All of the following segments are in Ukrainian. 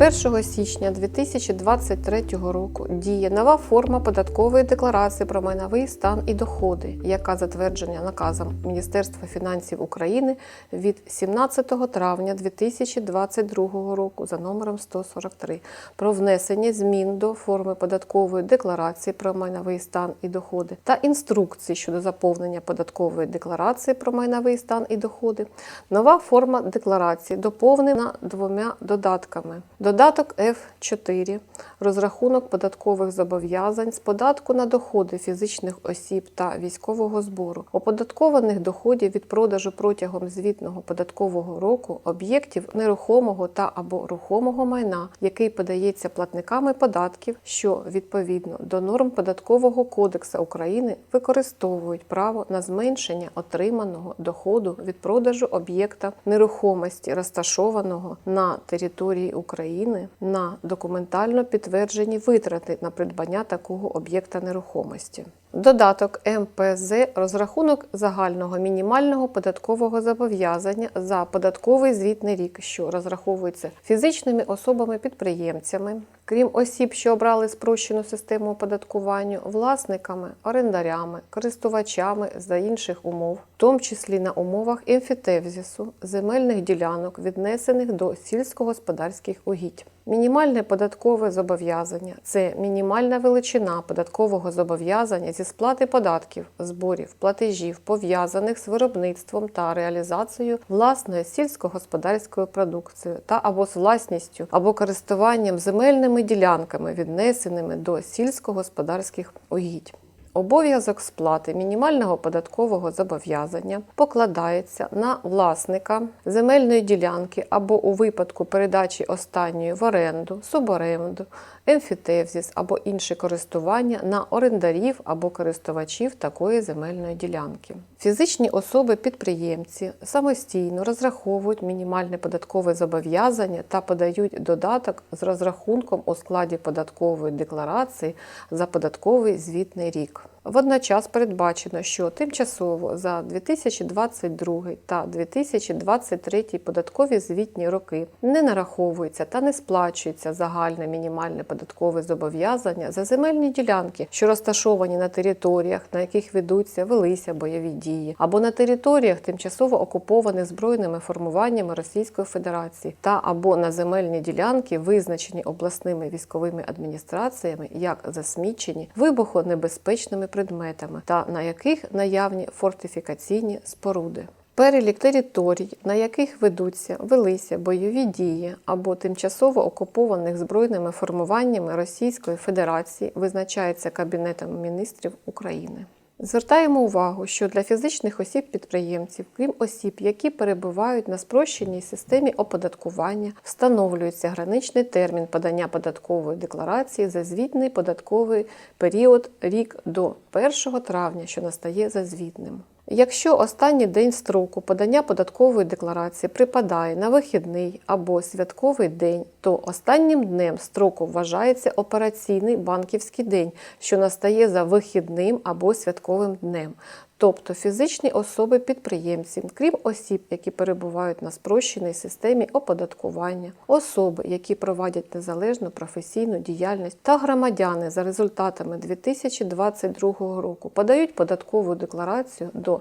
1 січня 2023 року діє нова форма податкової декларації про майновий стан і доходи, яка затверджена наказом Міністерства фінансів України від 17 травня 2022 року за номером 143 про внесення змін до форми податкової декларації про майновий стан і доходи та інструкції щодо заповнення податкової декларації про майновий стан і доходи. Нова форма декларації доповнена двома додатками. Додаток F4. Розрахунок податкових зобов'язань з податку на доходи фізичних осіб та військового збору, оподаткованих доходів від продажу протягом звітного податкового року об'єктів нерухомого та або рухомого майна, який подається платниками податків, що відповідно до норм податкового кодексу України використовують право на зменшення отриманого доходу від продажу об'єкта нерухомості, розташованого на території України на документально підтверджені витрати на придбання такого об'єкта нерухомості. Додаток МПЗ розрахунок загального мінімального податкового зобов'язання за податковий звітний рік, що розраховується фізичними особами-підприємцями, крім осіб, що обрали спрощену систему оподаткування, власниками, орендарями, користувачами за інших умов, в тому числі на умовах емфітевзису, земельних ділянок, віднесених до сільськогосподарських угідь. Мінімальне податкове зобов'язання це мінімальна величина податкового зобов'язання зі сплати податків, зборів, платежів, пов'язаних з виробництвом та реалізацією власної сільськогосподарської продукції та або з власністю або користуванням земельними ділянками, віднесеними до сільськогосподарських угідь. Обов'язок сплати мінімального податкового зобов'язання покладається на власника земельної ділянки або у випадку передачі останньої в оренду, суборенду, емфітевзіс або інше користування на орендарів або користувачів такої земельної ділянки. Фізичні особи-підприємці самостійно розраховують мінімальне податкове зобов'язання та подають додаток з розрахунком у складі податкової декларації за податковий звітний рік. Водночас передбачено, що тимчасово за 2022 та 2023 податкові звітні роки не нараховується та не сплачується загальне мінімальне податкове зобов'язання за земельні ділянки, що розташовані на територіях, на яких ведуться велися бойові дії, або на територіях, тимчасово окупованих збройними формуваннями Російської Федерації, та або на земельні ділянки, визначені обласними військовими адміністраціями як засмічені вибухонебезпечними предметами, та на яких наявні фортифікаційні споруди. Перелік територій, на яких ведуться, велися бойові дії або тимчасово окупованих збройними формуваннями Російської Федерації, визначається Кабінетом міністрів України. Звертаємо увагу, що для фізичних осіб-підприємців, крім осіб, які перебувають на спрощеній системі оподаткування, встановлюється граничний термін подання податкової декларації за звітний податковий період рік до 1 травня, що настає за звітним. Якщо останній день строку подання податкової декларації припадає на вихідний або святковий день, то останнім днем строку вважається операційний банківський день, що настає за вихідним або святковим днем. Тобто фізичні особи-підприємці, крім осіб, які перебувають на спрощеній системі оподаткування, особи, які проводять незалежну професійну діяльність, та громадяни за результатами 2022 року подають податкову декларацію до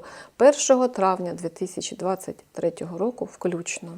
1 травня 2023 року включно.